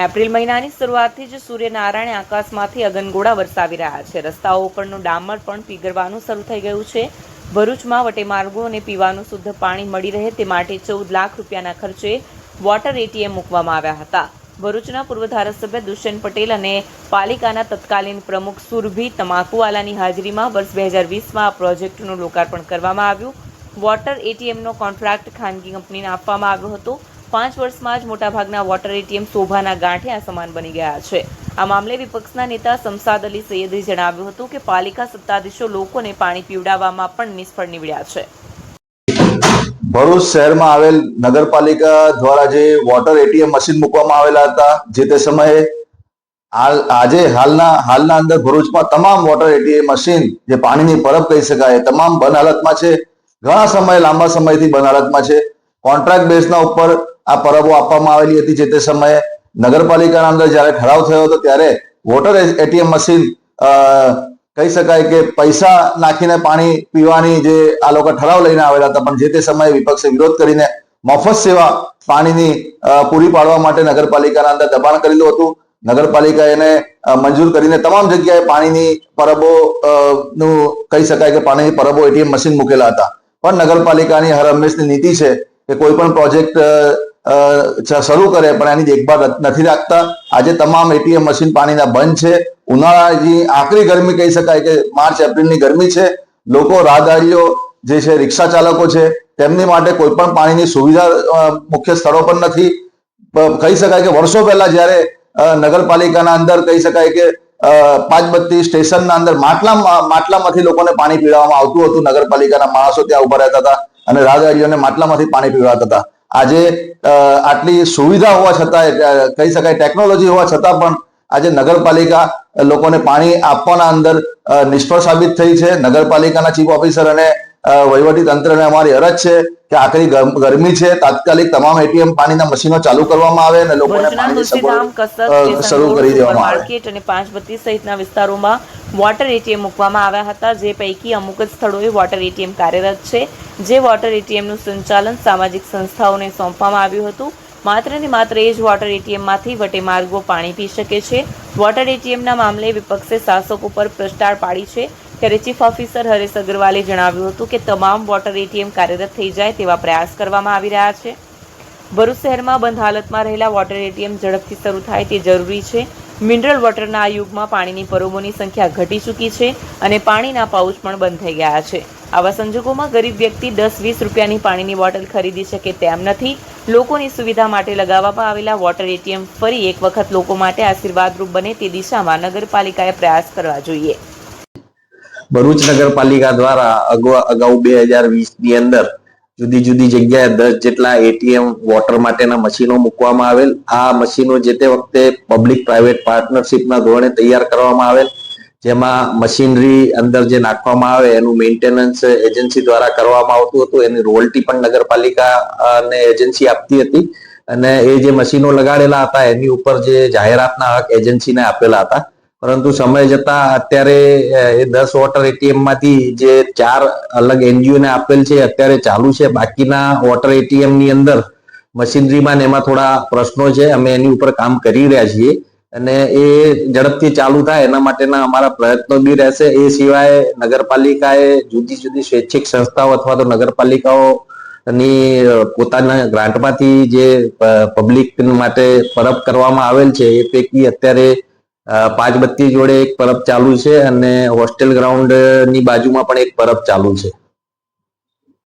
April મહિનાની શરૂઆતથી જ સૂર્યનારાયણ આકાશમાંથી અગનગોળા વરસાવી રહ્યા છે. રસ્તાઓ ઉપરનું ડામર પણ પીગળવાનું શરૂ થઈ ગયું છે. ભરૂચમાં વટેમાર્ગો અને પીવાનું શુદ્ધ પાણી મળી રહે તે માટે ચૌદ લાખ રૂપિયાના ખર્ચે વોટર એટીએમ મૂકવામાં આવ્યા હતા. ભરૂચના પૂર્વ ધારાસભ્ય દુષ્યંત પટેલ અને પાલિકાના તત્કાલીન પ્રમુખ સુરભી તમાકુવાલાની હાજરીમાં વર્ષ બે હજાર વીસમાં આ પ્રોજેક્ટનું લોકાર્પણ કરવામાં આવ્યું. વોટર એટીએમનો કોન્ટ્રાક્ટ ખાનગી કંપનીને આપવામાં આવ્યો હતો. પાંચ વર્ષમાં જ મોટાભાગના વોટર એટીએમ શોભાના ગાંઠિયા સમાન બની ગયા છે. આ મામલે વિપક્ષના નેતા શમસાદ અલી સૈયદે જણાવ્યું હતું કે પાલિકા સત્તાધીશો લોકોને પાણી પીવડાવવામાં પણ નિષ્ફળ નીવડ્યા છે. ભરૂચ શહેરમાં આવેલ નગરપાલિકા દ્વારા જે વોટર એટીએમ મશીન મૂકવામાં આવેલા હતા, જે તે સમયે હાલ, આજે હાલના હાલના અંદર ભરૂચમાં તમામ વોટર એટીએમ મશીન જે પાણીની પરબ કહી શકાય તમામ બંધ છે. ઘણા સમય, લાંબા સમયથી બંધ છે. કોન્ટ્રાક્ટ બેઝના ઉપર આ પરબો આપવામાં આવેલી હતી જે તે સમયે નગરપાલિકાના અંદર જ્યારે ઠરાવ થયો હતો ત્યારે વોટર એટીએમ મશીન કહી શકાય કે પૈસા નાખીને પાણી પીવાની જે આ લોકો ઠરાવ લઈને આવેલા હતા, પણ જે તે સમયે વિપક્ષે વિરોધ કરીને મફત સેવા પાણીની પૂરી પાડવા માટે નગરપાલિકાના અંદર દબાણ કરેલું હતું. નગરપાલિકા એને મંજૂર કરીને તમામ જગ્યાએ પાણીની પરબો નું કહી શકાય કે પાણીની પરબો એટીએમ મશીન મૂકેલા હતા. પણ નગરપાલિકાની હર હંમેશની નીતિ છે કે કોઈ પણ પ્રોજેક્ટ શરૂ કરે પણ એની દેખભાળ નથી રાખતા. આજે તમામ એટીએમ મશીન પાણીના બંધ છે. ઉનાળાની આકરી ગરમી કહી શકાય કે માર્ચ એપ્રિલની ગરમી છે. લોકો રાહદારીઓ જે છે રિક્ષા ચાલકો છે તેમની માટે કોઈ પણ પાણીની સુવિધા મુખ્ય સ્થળો પર નથી. કહી શકાય કે વર્ષો પહેલા જ્યારે નગરપાલિકાના અંદર કહી શકાય કે અ, પાંચબત્તી સ્ટેશનના અંદર માટલા માટલામાંથી લોકોને પાણી પીવડાવવામાં આવતું હતું. નગરપાલિકાના માણસો ત્યાં ઊભા રહેતા હતા. અને રાહદારીઓને માટલામાંથી પાણી પીવડાવતા હતા. આજે આટલી સુવિધા હોવા છતાં કહી શકાય ટેકનોલોજી હોવા છતાં પણ આજે નગરપાલિકા લોકોને પાણી આપવાના અંદર નિષ્ફળ સાબિત થઈ છે. નગરપાલિકાના ચીફ ઓફિસર અને વહીવટી તંત્રને અમારી અરજ છે કે આખરી ગરમી છે તાત્કાલિક તમામ એટીએમ પાણીના મશીનો ચાલુ કરવામાં આવે અને લોકોને પાણીની સગવડ શરૂ કરી દેવામાં આવે. માર્કેટ અને પાંચબત્તી સહિતના વિસ્તારોમાં વોટર એટીએમ મૂકવામાં આવ્યા હતા જે પૈકી અમુક જ સ્થળોએ વોટર એટીએમ કાર્યરત છે જે વોટર એટીએમનું સંચાલન સામાજિક સંસ્થાઓને સોંપવામાં આવ્યું હતું. માત્ર ને માત્ર એ જ વોટર એટીએમમાંથી વટેમાર્ગો પાણી પી શકે છે. વોટર એટીએમના મામલે વિપક્ષે શાસકો પર પ્રસ્તાર પાડી છે. ત્યારે ચીફ ઓફિસર હરેશ અગ્રવાલે જણાવ્યું હતું કે તમામ વોટર એટીએમ કાર્યરત થઈ જાય તેવા પ્રયાસ કરવામાં આવી રહ્યા છે. ભરૂચ શહેરમાં બંધ હાલતમાં રહેલા વોટર એટીએમ ઝડપથી શરૂ થાય તે જરૂરી છે. મિનરલ વોટરના આ યુગમાં પાણીની પરોબોની સંખ્યા ઘટી ચૂકી છે અને પાણીના પાઉચ પણ બંધ થઈ ગયા છે. આવા સંજોગોમાં ગરીબ વ્યક્તિ દસ વીસ રૂપિયાની પાણીની બોટલ ખરીદી શકે તેમ નથી. લોકોની સુવિધા માટે લગાવવામાં આવેલા વોટર એટીએમ ફરી એક વખત લોકો માટે આશીર્વાદરૂપ બને તે દિશામાં નગરપાલિકાએ પ્રયાસ કરવા જોઈએ. ભરૂચ નગરપાલિકા દ્વારા અગવા, અગાઉ બે હજાર વીસની અંદર જુદી જુદી જગ્યાએ દસ જેટલા એટીએમ વોટર માટેના મશીનો મૂકવામાં આવેલ. આ મશીનો જે તે વખતે પબ્લિક પ્રાઇવેટ પાર્ટનરશિપના ધોરણે તૈયાર કરવામાં આવેલ. જેમાં મશીનરી અંદર જે નાખવામાં આવે એનું મેન્ટેનન્સ એજન્સી દ્વારા કરવામાં આવતું હતું. એની રોયલ્ટી પણ નગરપાલિકા અને એજન્સી આપતી હતી. અને એ જે મશીનો લગાડેલા હતા, એની ઉપર જે જાહેરાતના હક એજન્સીને આપેલા હતા. પરંતુ સમય જતા અત્યારે એ દસ વોટર એટીએમમાંથી જે ચાર અલગ એનજીઓ ને આપેલ છે અત્યારે ચાલુ છે. બાકીના વોટર એટીએમની અંદર મશીનરીમાં એમાં થોડા પ્રશ્નો છે. અમે એની ઉપર કામ કરી રહ્યા છીએ અને એ ઝડપથી ચાલુ થાય એના માટેના અમારા પ્રયત્નો બી રહેશે. એ સિવાય નગરપાલિકાએ જુદી જુદી સ્વૈચ્છિક સંસ્થાઓ અથવા તો નગરપાલિકાઓ ની પોતાના ગ્રાન્ટમાંથી જે પબ્લિક માટે પરબ કરવામાં આવેલ છે એ પૈકી અત્યારે અ, પાંચબત્તી જોડે એક પરબ ચાલુ છે અને હોસ્ટેલ ગ્રાઉન્ડની બાજુમાં પણ એક પરબ ચાલુ છે.